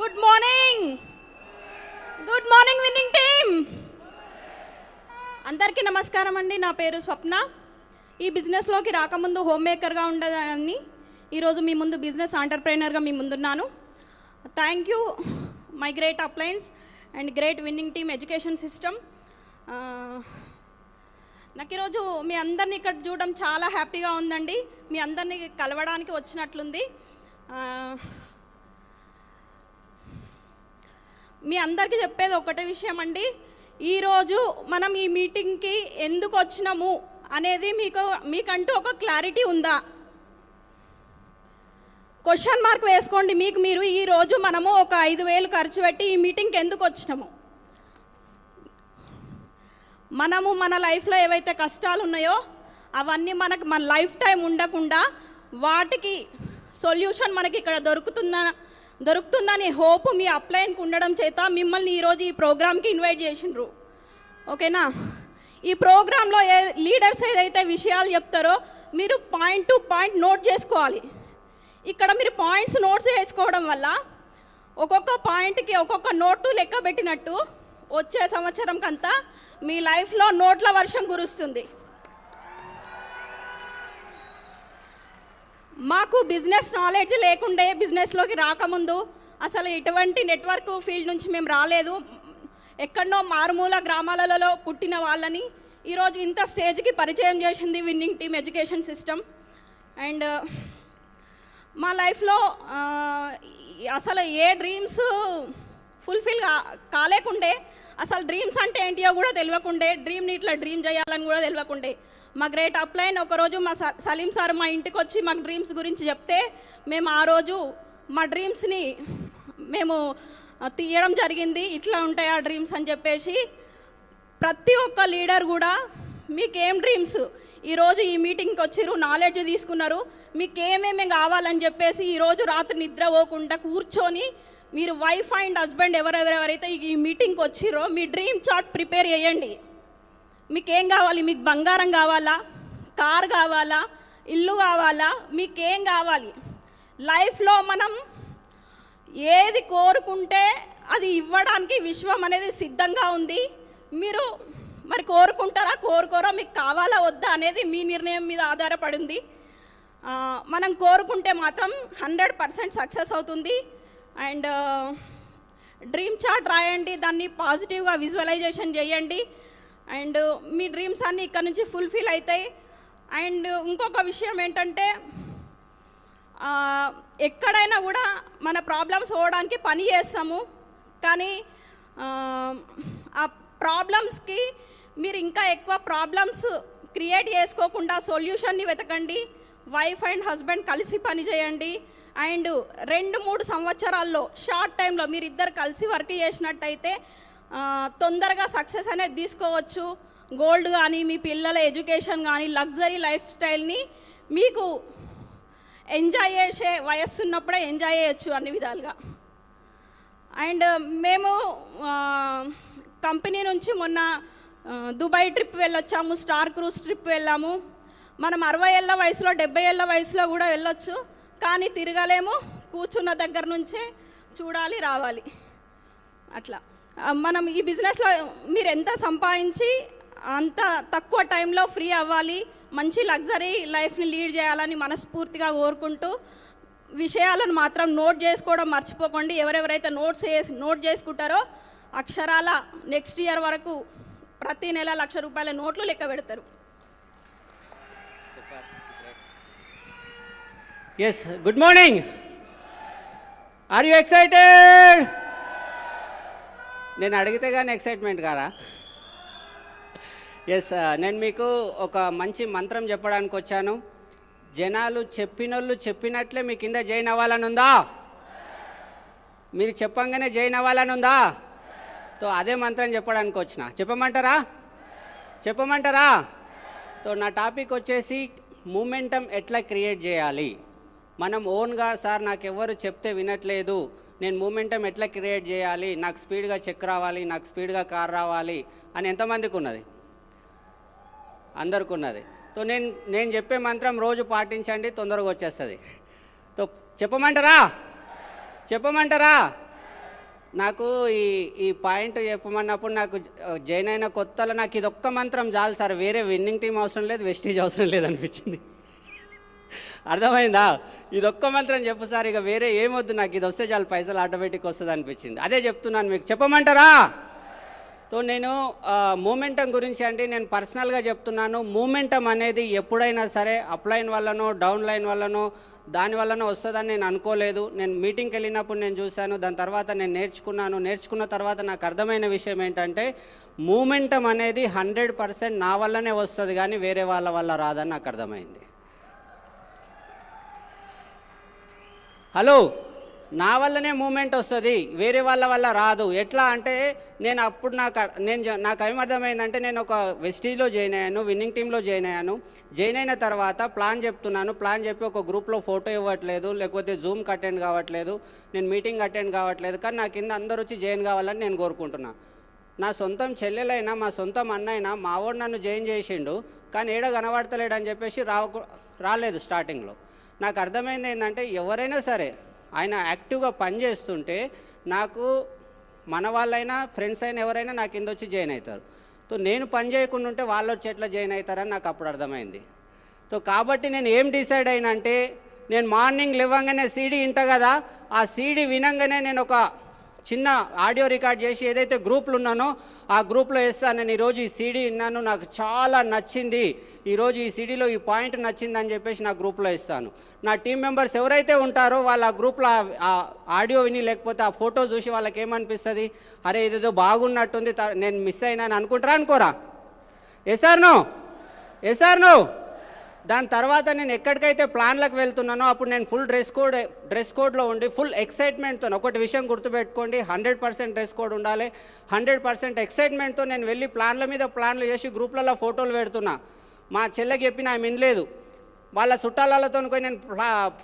Good morning good morning winning team అందరికీ నమస్కారం అండి. నా పేరు స్వప్న. ఈ బిజినెస్లోకి రాకముందు హోమ్ మేకర్గా ఉండదని ఈరోజు మీ ముందు బిజినెస్ ఆంటర్ప్రైనర్గా మీ ముందున్నాను. Thank you my great appliance and great winning team education system నాకు ఈరోజు మీ అందరిని ఇక్కడ చూడడం చాలా హ్యాపీగా ఉందండి. మీ అందరినీ కలవడానికి వచ్చినట్లుంది ఆ, మీ అందరికీ చెప్పేది ఒకటే విషయం అండి. ఈరోజు మనం ఈ మీటింగ్కి ఎందుకు వచ్చినాము అనేది మీకు మీకంటూ ఒక క్లారిటీ ఉందా? క్వశ్చన్ మార్క్ వేసుకోండి. మీకు మీరు ఈరోజు మనము ఒక ఐదు వేలు ఖర్చు పెట్టి ఈ మీటింగ్కి ఎందుకు వచ్చినాము? మనము మన లైఫ్లో ఏవైతే కష్టాలు ఉన్నాయో అవన్నీ మనకు మన లైఫ్ టైం ఉండకుండా వాటికి సొల్యూషన్ మనకి ఇక్కడ దొరుకుతుందా దొరుకుతుందని హోప్ మీ అప్లైన్కి ఉండడం చేత మిమ్మల్ని ఈరోజు ఈ ప్రోగ్రామ్కి ఇన్వైట్ చేసిండ్రు. ఓకేనా? ఈ ప్రోగ్రాంలో ఏ లీడర్స్ ఏదైతే విషయాలు చెప్తారో మీరు పాయింట్ టు పాయింట్ నోట్ చేసుకోవాలి. ఇక్కడ మీరు పాయింట్స్ నోట్స్ చేసుకోవడం వల్ల ఒక్కొక్క పాయింట్కి ఒక్కొక్క నోటు లెక్క పెట్టినట్టు వచ్చే సంవత్సరంకంతా మీ లైఫ్లో నోట్ల వర్షం కురుస్తుంది. మాకు బిజినెస్ నాలెడ్జ్ లేకుండే బిజినెస్లోకి రాకముందు అసలు ఎటువంటి నెట్వర్క్ ఫీల్డ్ నుంచి మేము రాలేదు. ఎక్కడో మారుమూల గ్రామాలలో పుట్టిన వాళ్ళని ఈరోజు ఇంత స్టేజ్కి పరిచయం చేసింది winning team education system and మా లైఫ్లో అసలు ఏ డ్రీమ్స్ ఫుల్ఫిల్ కాలేకుండే అసలు డ్రీమ్స్ అంటే ఏంటియో కూడా తెలియకుండే డ్రీమ్ని ఇట్లా డ్రీమ్ చేయాలని కూడా తెలియకుండే. మా గ్రేట్ అప్లైన్ ఒకరోజు మా స- సలీం సార్ మా ఇంటికి వచ్చి మాకు డ్రీమ్స్ గురించి చెప్తే మేము ఆ రోజు మా డ్రీమ్స్ని మేము తీయడం జరిగింది. ఇట్లా ఉంటాయి ఆ డ్రీమ్స్ అని చెప్పేసి ప్రతి ఒక్క లీడర్ కూడా మీకేం డ్రీమ్స్? ఈరోజు ఈ మీటింగ్కి వచ్చారు నాలెడ్జ్ తీసుకున్నారు. మీకు ఏమేమి కావాలని చెప్పేసి ఈరోజు రాత్రి నిద్ర పోకుండా కూర్చొని మీరు వైఫ్ అండ్ హస్బెండ్ ఎవరెవరెవరైతే ఈ మీటింగ్కి వచ్చారో మీ డ్రీమ్ చార్ట్ ప్రిపేర్ చేయండి. మీకు ఏం కావాలి? మీకు బంగారం కావాలా? కార్ కావాలా? ఇల్లు కావాలా? మీకు ఏం కావాలి? లైఫ్లో మనం ఏది కోరుకుంటే అది ఇవ్వడానికి విశ్వం అనేది సిద్ధంగా ఉంది. మీరు మరి కోరుకుంటారా? కోరుకోరా? మీకు కావాలా? వద్దా? అనేది మీ నిర్ణయం మీద ఆధారపడింది. మనం కోరుకుంటే మాత్రం హండ్రెడ్ పర్సెంట్ సక్సెస్ అవుతుంది. అండ్ డ్రీమ్ చార్ట్ రాయండి. దాన్ని పాజిటివ్గా విజువలైజేషన్ చేయండి. అండ్ మీ డ్రీమ్స్ అన్నీ ఇక్కడ నుంచి ఫుల్ఫిల్ అవుతాయి. అండ్ ఇంకొక విషయం ఏంటంటే ఎక్కడైనా కూడా మన ప్రాబ్లమ్స్ పోవడానికి పని చేస్తాము. కానీ ఆ, ప్రాబ్లమ్స్కి మీరు ఇంకా ఎక్కువ ప్రాబ్లమ్స్ క్రియేట్ చేసుకోకుండా సొల్యూషన్ని వెతకండి. వైఫ్ అండ్ హస్బెండ్ కలిసి పని చేయండి. అండ్ రెండు మూడు సంవత్సరాల్లో షార్ట్ టైంలో మీరు ఇద్దరు కలిసి వర్క్ చేసినట్టయితే తొందరగా సక్సెస్ అనేది తీసుకోవచ్చు. గోల్డ్ కానీ మీ పిల్లల ఎడ్యుకేషన్ కానీ లగ్జరీ లైఫ్ స్టైల్ని మీకు ఎంజాయ్ చేసే వయస్సు ఉన్నప్పుడే ఎంజాయ్ చేయొచ్చు అన్ని విధాలుగా. అండ్ మేము కంపెనీ నుంచి మొన్న దుబాయ్ ట్రిప్ వెళ్ళొచ్చాము స్టార్ క్రూజ్ ట్రిప్ వెళ్ళాము. మనం అరవై ఏళ్ళ వయసులో డెబ్బై ఏళ్ళ వయసులో కూడా వెళ్ళొచ్చు. కానీ తిరగలేము కూర్చున్న దగ్గర నుంచే చూడాలి రావాలి. అట్లా. మనం ఈ బిజినెస్లో మీరు ఎంత సంపాదించి అంత తక్కువ టైంలో ఫ్రీ అవ్వాలి మంచి లగ్జరీ లైఫ్ని లీడ్ చేయాలని మనస్ఫూర్తిగా కోరుకుంటూ విషయాలను మాత్రం నోట్ చేసుకోవడం మర్చిపోకండి. ఎవరెవరైతే నోట్స్ చేసి నోట్ చేసుకుంటారో అక్షరాల నెక్స్ట్ ఇయర్ వరకు ప్రతి నెల లక్ష రూపాయల నోట్లు లెక్క పెడతారు. Yes good morning are you excited నేను అడిగితే కానీ ఎక్సైట్మెంట్ కారా ఎస్ నేను మీకు ఒక మంచి మంత్రం చెప్పడానికి వచ్చాను. జనాలు చెప్పినోళ్ళు చెప్పినట్లే మీ కింద జైన్ అవ్వాలని ఉందా మీరు చెప్పంగానే జైన్ అవ్వాలని ఉందా తో అదే మంత్రం చెప్పడానికి వచ్చిన. చెప్పమంటారా? చెప్పమంటారా? తో నా టాపిక్ వచ్చేసి మూమెంటం ఎట్లా క్రియేట్ చేయాలి? మనం ఓన్గా సార్ నాకు ఎవరు చెప్తే వినట్లేదు. నేను మూమెంటం ఎట్లా క్రియేట్ చేయాలి? నాకు స్పీడ్గా చెక్ రావాలి నాకు స్పీడ్గా కార్ రావాలి అని ఎంతమందికి ఉన్నది? అందరికి ఉన్నది. సో నేను నేను చెప్పే మంత్రం రోజు పాటించండి తొందరగా వచ్చేస్తుంది. తో చెప్పమంటారా? చెప్పమంటారా? నాకు ఈ ఈ పాయింట్ చెప్పమన్నప్పుడు నాకు జైన్ అయిన కొత్తలో నాకు ఇది ఒక్క మంత్రం చాలు సార్. వేరే విన్నింగ్ టీం అవసరం లేదు వెస్టీజ్ అవసరం లేదు అనిపించింది. అర్థమైందా? ఇది ఒక్క మంత్రం చెప్పు సార్ ఇక వేరే ఏమొద్దు నాకు ఇది వస్తే చాలు పైసలు ఆటోమేటిక్ వస్తుంది అనిపించింది అదే చెప్తున్నాను మీకు. చెప్పమంటారా? సో నేను మూమెంటం గురించి అండి నేను పర్సనల్గా చెప్తున్నాను. మూమెంటం అనేది ఎప్పుడైనా సరే అప్లైన్ వల్లనో డౌన్ లైన్ వల్లనో దాని వల్లనో వస్తుందని నేను అనుకోలేదు. నేను మీటింగ్కి వెళ్ళినప్పుడు నేను చూశాను దాని తర్వాత నేను నేర్చుకున్నాను. నేర్చుకున్న తర్వాత నాకు అర్థమైన విషయం ఏంటంటే మూమెంటం అనేది హండ్రెడ్ పర్సెంట్ నా వల్లనే వస్తుంది కానీ వేరే వాళ్ళ వల్ల రాదని నాకు అర్థమైంది. హలో నా వల్లనే మూమెంట్ వస్తుంది వేరే వాళ్ళ వల్ల రాదు. ఎట్లా అంటే నేను అప్పుడు నాకు నేను నాకు ఏమర్థమైందంటే నేను ఒక వెస్టీజ్లో జాయిన్ అయ్యాను విన్నింగ్ టీంలో జాయిన్ అయ్యాను. జాయిన్ అయిన తర్వాత ప్లాన్ చెప్తున్నాను ప్లాన్ చెప్పి ఒక గ్రూప్లో ఫోటో ఇవ్వట్లేదు లేకపోతే జూమ్కి అటెండ్ కావట్లేదు నేను మీటింగ్ అటెండ్ కావట్లేదు కానీ నా కింద అందరూ వచ్చి జాయిన్ కావాలని నేను కోరుకుంటున్నా. నా సొంతం చెల్లెలైనా మా సొంతం అన్నైనా మావాడు నన్ను జాయిన్ చేసిండు కానీ ఏడ కనబడతలేడు అని చెప్పేసి రావు రాలేదు స్టార్టింగ్లో నాకు అర్థమైంది ఏంటంటే ఎవరైనా సరే ఆయన యాక్టివ్గా పనిచేస్తుంటే నాకు మన వాళ్ళైనా ఫ్రెండ్స్ అయినా ఎవరైనా నా కింద వచ్చి జాయిన్ అవుతారు. సో నేను పని చేయకుండా ఉంటే వాళ్ళు వచ్చి ఎట్లా జాయిన్ అవుతారని నాకు అప్పుడు అర్థమైంది. సో కాబట్టి నేను ఏం డిసైడ్ అయినా అంటే నేను మార్నింగ్ లేవగానే సీడీ ఇంట కదా ఆ సీడీ వినంగానే నేను ఒక చిన్న ఆడియో రికార్డ్ చేసి ఏదైతే గ్రూప్లు ఉన్నానో ఆ గ్రూప్లో వేస్తాను నేను ఈరోజు ఈ సీడీ విన్నాను. నాకు చాలా నచ్చింది. ఈరోజు ఈ సీడీలో ఈ పాయింట్ నచ్చింది అని చెప్పేసి నా గ్రూప్లో ఇస్తాను నా టీం మెంబర్స్ ఎవరైతే ఉంటారో వాళ్ళ ఆ గ్రూప్లో ఆ- ఆడియో విని లేకపోతే ఆ ఫోటో చూసి వాళ్ళకి ఏమనిపిస్తుంది? అరే ఇదేదో బాగున్నట్టుంది. త- నేను మిస్ అయినా అని అనుకుంటారా? అనుకోరా? Yes sir no sir no దాని తర్వాత నేను ఎక్కడికైతే ప్లాన్లకు వెళ్తున్నానో అప్పుడు నేను ఫుల్ డ్రెస్ కోడ్ డ్రెస్ కోడ్లో ఉండి ఫుల్ ఎక్సైట్మెంట్తో ఒకటి విషయం గుర్తుపెట్టుకోండి. హండ్రెడ్ పర్సెంట్ డ్రెస్ కోడ్ ఉండాలి. హండ్రెడ్ పర్సెంట్ ఎక్సైట్మెంట్తో నేను వెళ్ళి ప్లాన్ల మీద ప్లాన్లు చేసి గ్రూప్లలో ఫోటోలు పెడుతున్నా. మా చెల్లెకి చెప్పిన ఆమె వినలేదు. వాళ్ళ చుట్టాలతో పోయి నేను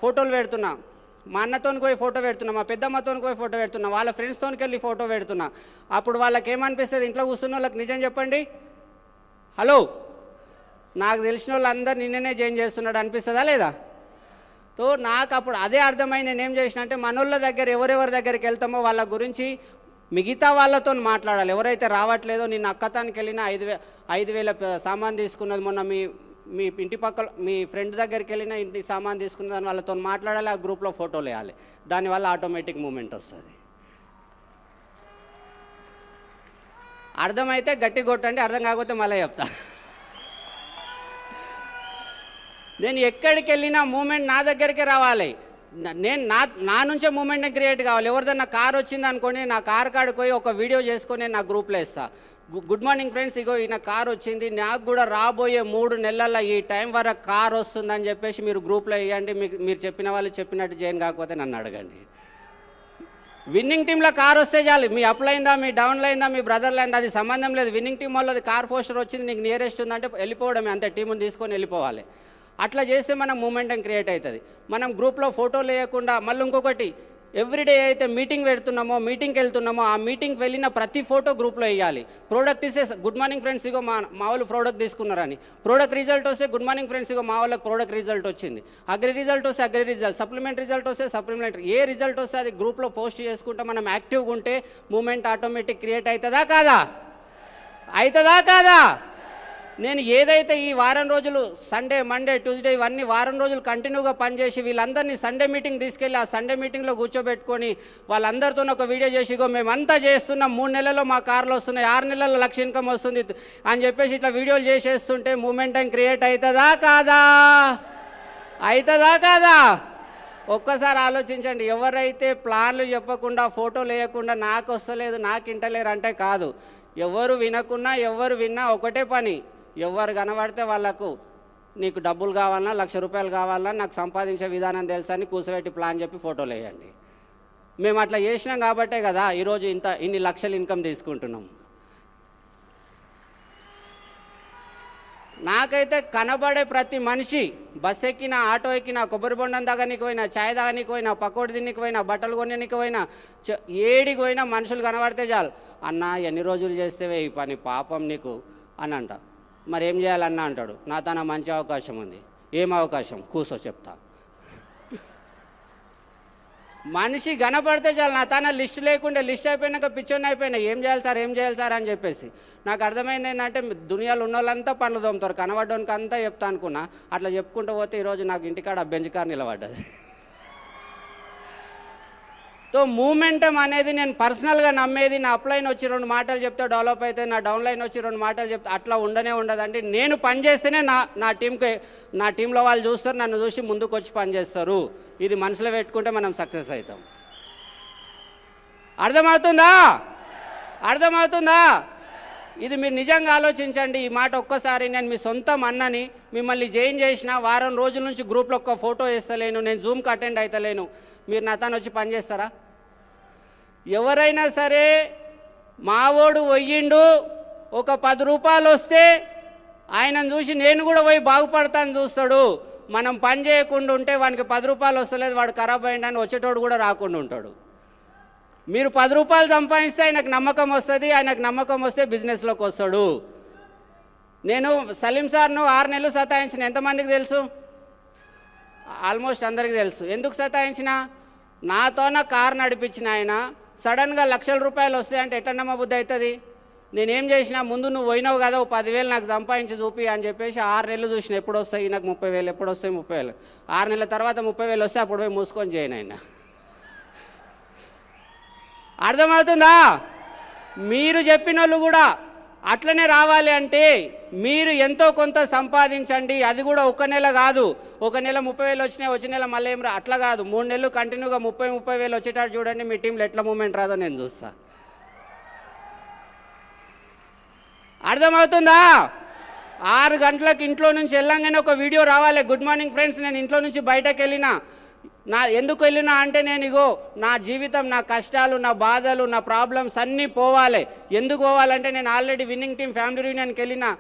ఫోటోలు పెడుతున్నా. మా అన్నతో పోయి ఫోటో పెడుతున్నా. మా పెద్దమ్మతో పోయి ఫోటో పెడుతున్నా. వాళ్ళ ఫ్రెండ్స్తో వెళ్ళి ఫోటో పెడుతున్నా. అప్పుడు వాళ్ళకి ఏమనిపిస్తుంది ఇంట్లో కూర్చున్న వాళ్ళకి నిజం చెప్పండి. హలో? నాకు తెలిసిన వాళ్ళందరూ నిన్ననే జాయిన్ చేస్తున్నాడు అనిపిస్తుందా లేదా? తో నాకు అప్పుడు అదే అర్థమైంది నేనేం ఏం చేసిన అంటే మనోళ్ళ దగ్గర ఎవరెవరి దగ్గరికి వెళ్తామో వాళ్ళ గురించి మిగతా వాళ్ళతో మాట్లాడాలి. ఎవరైతే రావట్లేదో నేను అక్కతానికి వెళ్ళిన ఐదు వే ఐదు వేల సామాన్ తీసుకున్నది మొన్న మీ మీ ఇంటి పక్కల మీ ఫ్రెండ్ దగ్గరికి వెళ్ళిన ఇంటి సామాన్ తీసుకున్నదని వాళ్ళతో మాట్లాడాలి ఆ గ్రూప్లో ఫోటోలు వేయాలి దానివల్ల ఆటోమేటిక్ మూమెంట్ వస్తుంది. అర్థమైతే గట్టి కొట్టండి అర్థం కాకపోతే మళ్ళీ చెప్తా. నేను ఎక్కడికి వెళ్ళినా మూమెంట్ నా దగ్గరికి రావాలి. నేను నా నా నుంచే మూమెంట్ క్రియేట్ కావాలి. ఎవరిదన్నా కార్ వచ్చింది అనుకోండి నా కార్ కాడికి పోయి ఒక వీడియో చేసుకొని నా గ్రూప్లో ఇస్తాను గుడ్ మార్నింగ్ ఫ్రెండ్స్ ఇగో ఈయన కార్ వచ్చింది నాకు కూడా రాబోయే మూడు నెలల్లో ఈ టైం వరకు కార్ వస్తుందని చెప్పేసి మీరు గ్రూప్లో వేయండి. మీకు మీరు చెప్పిన వాళ్ళు చెప్పినట్టు చేయను కాకపోతే నన్ను అడగండి. విన్నింగ్ టీంలో కార్ వస్తే చాలు. మీ అప్లైందా మీ డౌన్లైందా అయిందా మీ బ్రదర్లైందా అయిందా అది సంబంధం లేదు. విన్నింగ్ టీం వాళ్ళది కార్ పోస్టర్ వచ్చింది నీకు నియరెస్ట్ ఉందంటే వెళ్ళిపోవడమే. అంతే టీముని తీసుకొని వెళ్ళిపోవాలి. అట్లా చేస్తే మనం మూమెంటం క్రియేట్ అవుతుంది. మనం గ్రూప్లో ఫోటోలు వేయకుండా మళ్ళీ ఇంకొకటి ఎవ్రీడే అయితే మీటింగ్ పెడుతున్నామో మీటింగ్కి వెళ్తున్నామో ఆ మీటింగ్కి వెళ్ళిన ప్రతి ఫోటో గ్రూప్లో వేయాలి. ప్రోడక్ట్ ఇస్తే గుడ్ మార్నింగ్ ఫ్రెండ్స్ ఇగో మా మా వాళ్ళు ప్రోడక్ట్ తీసుకున్నారని. ప్రోడక్ట్ రిజల్ట్ వస్తే గుడ్ మార్నింగ్ ఫ్రెండ్స్ ఇగో మా వాళ్ళకి ప్రోడక్ట్ రిజల్ట్ వచ్చింది. అగ్రి రిజల్ట్ వస్తే అగ్రి రిజల్ట్ సప్లిమెంట్ రిజల్ట్ వస్తే సప్లిమెంట్ ఏ రిజల్ట్ వస్తే అది గ్రూప్లో పోస్ట్ చేసుకుంటే మనం యాక్టివ్గా ఉంటే మూమెంట్ ఆటోమేటిక్ క్రియేట్ అవుతుందా కాదా? అవుతుందా కాదా? నేను ఏదైతే ఈ వారం రోజులు సండే మండే ట్యూస్డే ఇవన్నీ వారం రోజులు కంటిన్యూగా పనిచేసి వీళ్ళందరినీ సండే మీటింగ్ తీసుకెళ్ళి ఆ సండే మీటింగ్లో కూర్చోబెట్టుకొని వాళ్ళందరితో ఒక వీడియో చేసి ఇగో మేమంతా చేస్తున్నాం మూడు నెలల్లో మా కార్లు వస్తున్నాయి ఆరు నెలల్లో లక్ష ఇన్కమ్ వస్తుంది అని చెప్పేసి ఇట్లా వీడియోలు చేసేస్తుంటే మూమెంటం క్రియేట్ అవుతుందా కాదా? అవుతుందా కాదా? ఒక్కసారి ఆలోచించండి ఎవరైతే ప్లాన్లు చెప్పకుండా ఫోటోలు వేయకుండా నాకు వస్తలేదు నాకు ఇంటలేరు అంటే కాదు. ఎవరు వినకున్నా ఎవరు విన్నా ఒకటే పని. ఎవరు కనబడితే వాళ్ళకు నీకు డబ్బులు కావాలన్నా లక్ష రూపాయలు కావాలన్నా నాకు సంపాదించే విధానం తెలుసని అని కూర్చోబెట్టి ప్లాన్ చెప్పి ఫోటోలు వేయండి. మేము అట్లా చేసినాం కాబట్టే కదా ఈరోజు ఇంత ఇన్ని లక్షలు ఇన్కమ్ తీసుకుంటున్నాం. నాకైతే కనబడే ప్రతి మనిషి బస్ ఎక్కిన ఆటో ఎక్కిన కొబ్బరి బొండం దగ్గరికి పోయినా ఛాయ్ తాగనికి పోయినా పకోడి తిన్నికి పోయినా బట్టలు కొనడానికి పోయినా ఏడికి పోయినా మనుషులు కనబడితే చాలు. అన్న ఎన్ని రోజులు చేస్తేవే ఈ పని? పాపం నీకు అని అంట. మరి ఏం చేయాలన్నా అంటాడు. నా తన మంచి అవకాశం ఉంది. ఏం అవకాశం? కూసో చెప్తా. మనిషి కనపడితే చాలు నా తన లిస్ట్ లేకుండా లిస్ట్ అయిపోయినాక పిచ్చోని అయిపోయినా ఏం చేయాలి సార్ ఏం చేయాలి సార్ అని చెప్పేసి. నాకు అర్థమైంది ఏంటంటే దునియాలో ఉన్న వాళ్ళంతా పనులు తోముతారు. కనబడ్డానికి అంతా చెప్తా అనుకున్నా. అట్లా చెప్పుకుంటూ పోతే ఈరోజు నాకు ఇంటికాడ బెంచ్ కార్ నిలబడ్డది. సో మూమెంటం అనేది నేను పర్సనల్గా నమ్మేది నా అప్లైన్ వచ్చి రెండు మాటలు చెప్తే డెవలప్ అయితే నా డౌన్లైన్ వచ్చి రెండు మాటలు చెప్తే అట్లా ఉండనే ఉండదండి. నేను పనిచేస్తేనే నా నా టీంకి నా టీంలో వాళ్ళు చూస్తారు నన్ను చూసి ముందుకు వచ్చి పనిచేస్తారు ఇది మనసులో పెట్టుకుంటే మనం సక్సెస్ అవుతాం. అర్థమవుతుందా? అర్థమవుతుందా? ఇది మీరు నిజంగా ఆలోచించండి. ఈ మాట ఒక్కసారి నేను మీ సొంతం అన్నని మిమ్మల్ని జాయిన్ చేసిన వారం రోజుల నుంచి గ్రూప్లో ఒక్క ఫోటో వేస్తలేను నేను జూమ్కి అటెండ్ అవుతలేను మీరు నా తను వచ్చి పనిచేస్తారా ఎవరైనా సరే మావోడు పోయిండు ఒక పది రూపాయలు వస్తే ఆయనను చూసి నేను కూడా పోయి బాగుపడతాను చూస్తాడు. మనం పని చేయకుండా ఉంటే వానికి పది రూపాయలు వస్తలేదు వాడు ఖరాబ్ అయ్యిండని వచ్చేటోడు కూడా రాకుండా ఉంటాడు. మీరు పది రూపాయలు సంపాదిస్తే ఆయనకు నమ్మకం వస్తుంది ఆయనకు నమ్మకం వస్తే బిజినెస్లోకి వస్తాడు. నేను సలీం సార్ను ఆరు నెలలు సతాయించిన ఎంతమందికి తెలుసు? ఆల్మోస్ట్ అందరికీ తెలుసు. ఎందుకు సతాయించిన? నాతోన కారు నడిపించిన ఆయన సడన్గా లక్షల రూపాయలు వస్తాయంటే ఎట్లా నమ్మ బుద్ధి అవుతుంది? నేనేం చేసినా ముందు నువ్వు పోయినావు కదా ఓ పదివేలు నాకు సంపాదించి చూపి అని చెప్పేసి ఆరు నెలలు చూసిన ఎప్పుడు వస్తాయి నాకు ముప్పై వేలు ఎప్పుడు వస్తాయి ముప్పై వేలు. ఆరు నెలల తర్వాత ముప్పై వేలు వస్తే అప్పుడు పోయి మూసుకొని చేయను ఆయన. అర్థమవుతుందా? మీరు చెప్పిన వాళ్ళు కూడా అట్లనే రావాలి అంటే మీరు ఎంతో కొంత సంపాదించండి అది కూడా ఒక నెల కాదు. ఒక నెల ముప్పై వేలు వచ్చినాయి వచ్చే నెల మళ్ళీ ఏం రా అట్లా కాదు. మూడు నెలలు కంటిన్యూగా ముప్పై ముప్పై వేలు వచ్చేటట్టు చూడండి మీ టీంలో ఎట్లా మూమెంట్ రాదో నేను చూస్తా. అర్థమవుతుందా? ఆరు గంటలకు ఇంట్లో నుంచి వెళ్ళంగానే ఒక వీడియో రావాలి. గుడ్ మార్నింగ్ ఫ్రెండ్స్ నేను ఇంట్లో నుంచి బయటకు వెళ్ళినా. నా ఎందుకు వెళ్ళినా అంటే నేను ఇగో నా జీవితం నా కష్టాలు నా బాధలు నా ప్రాబ్లమ్స్ అన్నీ పోవాలి. ఎందుకు పోవాలంటే నేను ఆల్రెడీ విన్నింగ్ టీం ఫ్యామిలీ యూనియన్కి వెళ్ళినా.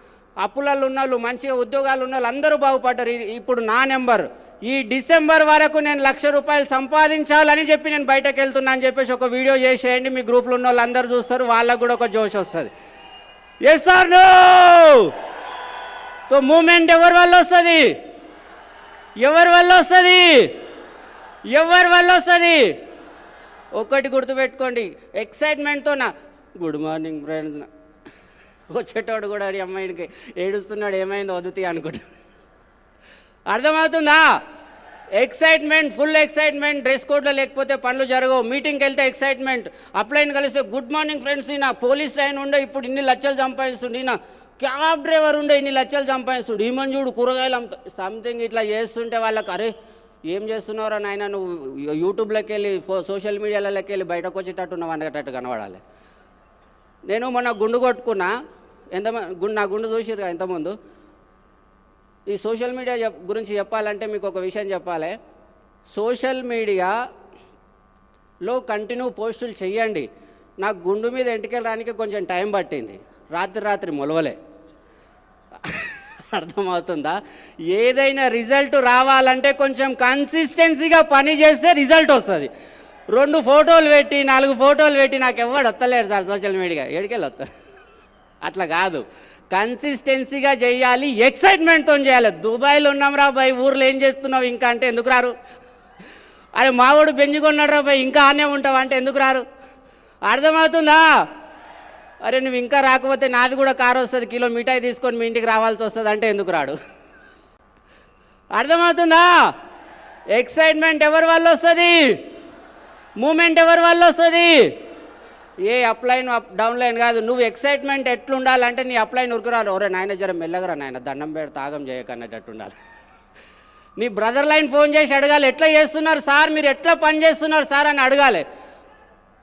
అప్పులలో ఉన్న వాళ్ళు మంచిగా ఉద్యోగాలు ఉన్న వాళ్ళు అందరూ బాగుపడ్డారు. ఇప్పుడు నా నెంబర్. ఈ డిసెంబర్ వరకు నేను లక్ష రూపాయలు సంపాదించాలని చెప్పి నేను బయటకు వెళ్తున్నా అని చెప్పేసి ఒక వీడియో చేసేయండి. మీ గ్రూప్లో ఉన్న వాళ్ళు చూస్తారు వాళ్ళకు కూడా ఒక జోష్ వస్తుంది. ఎస్ సార్ నో తో మూమెంట్ ఎవరి వల్ల వస్తుంది? ఎవరి వల్ల వస్తుంది? ఎవరి వల్ల వస్తుంది? ఒక్కటి గుర్తుపెట్టుకోండి. ఎక్సైట్మెంట్తో నా గుడ్ మార్నింగ్ ఫ్రెండ్స్ వచ్చేటోడు కూడా అమ్మాయికి ఏడుస్తున్నాడు ఏమైందో వదుతి అనుకుంటా. అర్థమవుతుందా? ఎక్సైట్మెంట్ ఫుల్ ఎక్సైట్మెంట్ డ్రెస్ కోడ్లో లేకపోతే పనులు జరగవు. మీటింగ్కి వెళ్తే ఎక్సైట్మెంట్ అప్లైన్ కలిస్తే గుడ్ మార్నింగ్ ఫ్రెండ్స్ నా పోలీస్ లైన్ ఉండే ఇప్పుడు ఇన్ని లక్షలు సంపాదిస్తుండే నా క్యాబ్ డ్రైవర్ ఉండే ఇన్ని లక్షలు సంపాదిస్తుండే. ఈమని చూడు కూరగాయలు అమ్ముతా సంథింగ్ ఇట్లా చేస్తుంటే వాళ్ళకి అరే ఏం చేస్తున్నారో నాయన? నువ్వు యూట్యూబ్లోకి వెళ్ళి సోషల్ మీడియాలలోకి వెళ్ళి బయటకు వచ్చేటట్టు ఉన్నావు అనేటట్టు కనబడాలి. నేను మొన్న గుండు కొట్టుకున్నా. ఎంత గుండె నా గుండు చూసిరుగా ఇంతకుముందు. ఈ సోషల్ మీడియా చెప్- గురించి చెప్పాలంటే మీకు ఒక విషయం చెప్పాలి. సోషల్ మీడియాలో కంటిన్యూ పోస్టులు చేయండి నాకు గుండు మీద ఎంటికెళ్ళడానికి కొంచెం టైం పట్టింది. రాత్రి రాత్రి మొలవలే. అర్థమవుతుందా? ఏదైనా రిజల్ట్ రావాలంటే కొంచెం కన్సిస్టెన్సీగా పని చేస్తే రిజల్ట్ వస్తుంది. రెండు ఫోటోలు పెట్టి నాలుగు ఫోటోలు పెట్టి నాకు ఎవడు వస్తలేరు సార్ సోషల్ మీడియా. ఎడికెళ్ళి వస్తారు అట్లా కాదు. కన్సిస్టెన్సీగా చేయాలి ఎక్సైట్మెంట్తో చేయాలి. దుబాయ్లో ఉన్నాం రా బాయ్ ఊర్లో ఏం చేస్తున్నావు ఇంకా అంటే ఎందుకు రారు? అరే మావాడు పెంచుకున్నాడు రా బాయ్ ఇంకా ఆనే ఉంటావు అంటే ఎందుకు రారు? అర్థమవుతుందా? అరే నువ్వు ఇంకా రాకపోతే నాది కూడా కారు వస్తుంది కిలో మిఠాయి తీసుకొని మీ ఇంటికి రావాల్సి వస్తుంది అంటే ఎందుకు రాడు? అర్థమవుతుందా? ఎక్సైట్మెంట్ ఎవరి వల్ల వస్తుంది? మూమెంట్ ఎవరి వల్ల వస్తుంది? ఏ అప్లైన్ అప్ డౌన్లైన్ కాదు. నువ్వు ఎక్సైట్మెంట్ ఎట్లుండాలంటే నీ అప్లైన్ ఉరుకురాలి. ఒరే నాయన జర మెల్లగరా నాయన దండం పెడ తాగం చేయకన్నట్టు ఉండాలి. నీ బ్రదర్ లైన్ ఫోన్ చేసి అడగాలి. ఎట్లా చేస్తున్నారు సార్? మీరు ఎట్లా పని చేస్తున్నారు సార్ అని అడగాలి.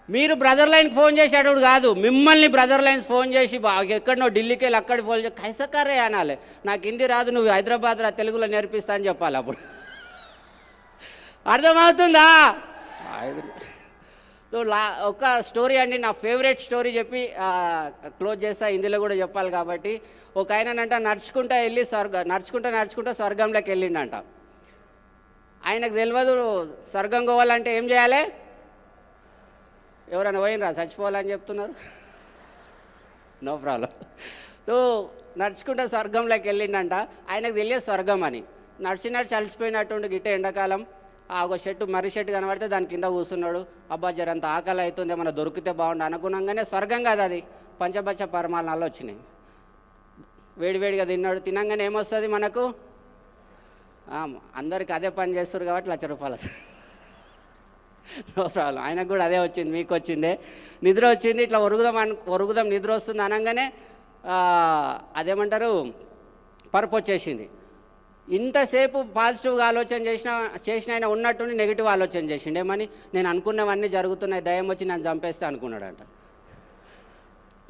మీరు బ్రదర్ లైన్కి ఫోన్ చేసి అడుగుడు కాదు. మిమ్మల్ని బ్రదర్ లైన్స్ ఫోన్ చేసి ఎక్కడనో ఢిల్లీకి వెళ్ళి అక్కడికి ఫోన్ చేసి కైసకారే అనాలి. నాకు హిందీ రాదు నువ్వు హైదరాబాద్ రా తెలుగులో నేర్పిస్తా అని చెప్పాలి అప్పుడు. అర్థమవుతుందా? సో లా ఒక స్టోరీ అండి నా ఫేవరెట్ స్టోరీ చెప్పి క్లోజ్ చేస్తా ఇందులో కూడా చెప్పాలి కాబట్టి. ఒక ఆయననంట నడుచుకుంటా వెళ్ళి స్వర్గ నడుచుకుంటా నడుచుకుంటా స్వర్గంలోకి వెళ్ళిండంట. ఆయనకు తెలియదు స్వర్గం పోవాలంటే ఏం చేయాలి? ఎవరైనా పోయినరా? చచ్చిపోవాలని చెప్తున్నారు. నో ప్రాబ్లం సో నడుచుకుంటా స్వర్గంలోకి వెళ్ళిండంట. ఆయనకు తెలియదు స్వర్గం అని. నడిచి నడిచి అలసిపోయినట్టుండి గిట్ట ఎండాకాలం. ఆ ఒక చెట్టు మర్రి చెట్టు కనబడితే దాని కింద కూర్చున్నాడు. అబ్బా జరంత ఆకలి అవుతుంది ఏమైనా దొరికితే బాగుండు. అనుగుణంగానే స్వర్గం కాదు అది. పంచపంచ పరమాణాలు వచ్చినాయి. వేడివేడిగా తిన్నాడు. తినంగానే ఏమొస్తుంది మనకు? అందరికీ అందరికి అదే పని చేస్తారు కాబట్టి లక్ష రూపాయలు. No problem. ఆయనకు కూడా అదే వచ్చింది మీకు వచ్చిందే. నిద్ర వచ్చింది ఇట్లా ఒరుగుదాం అను ఒరుగుదాం నిద్ర వస్తుంది అనగానే అదేమంటారు? పరుపు వచ్చేసింది. ఇంతసేపు పాజిటివ్గా ఆలోచన చేసిన చేసిన ఆయన ఉన్నట్టుండి నెగిటివ్ ఆలోచన చేసిండు. ఏమని? నేను అనుకున్నవన్నీ జరుగుతున్నాయి దయం వచ్చి నన్ను చంపేస్తే అనుకున్నాడంట.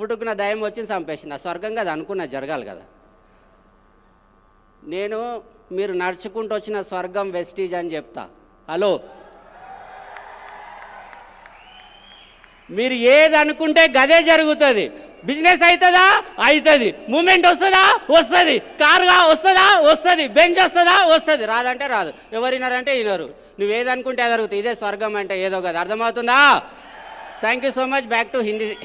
పుట్టుకున్న దయం వచ్చి చంపేసింది ఆ స్వర్గం కదా అనుకున్న జరగాలి కదా. నేను మీరు నడుచుకుంటూ వచ్చిన స్వర్గం వెస్టీజ్ అని చెప్తా. హలో? మీరు ఏది అనుకుంటే గదే జరుగుతుంది. బిజినెస్ అవుతుందా అవుతుంది మూమెంట్ వస్తుందా? వస్తుంది. కారుగా వస్తుందా? వస్తుంది. బెంచ్ వస్తుందా? వస్తుంది. రాదంటే రాదు. ఎవరు వినరంటే వినరు. నువ్వు ఏదనుకుంటే అది జరుగుతుంది. ఇదే స్వర్గం అంటే ఏదో కదా అర్థమవుతుందా? Thank you so much back to Hindi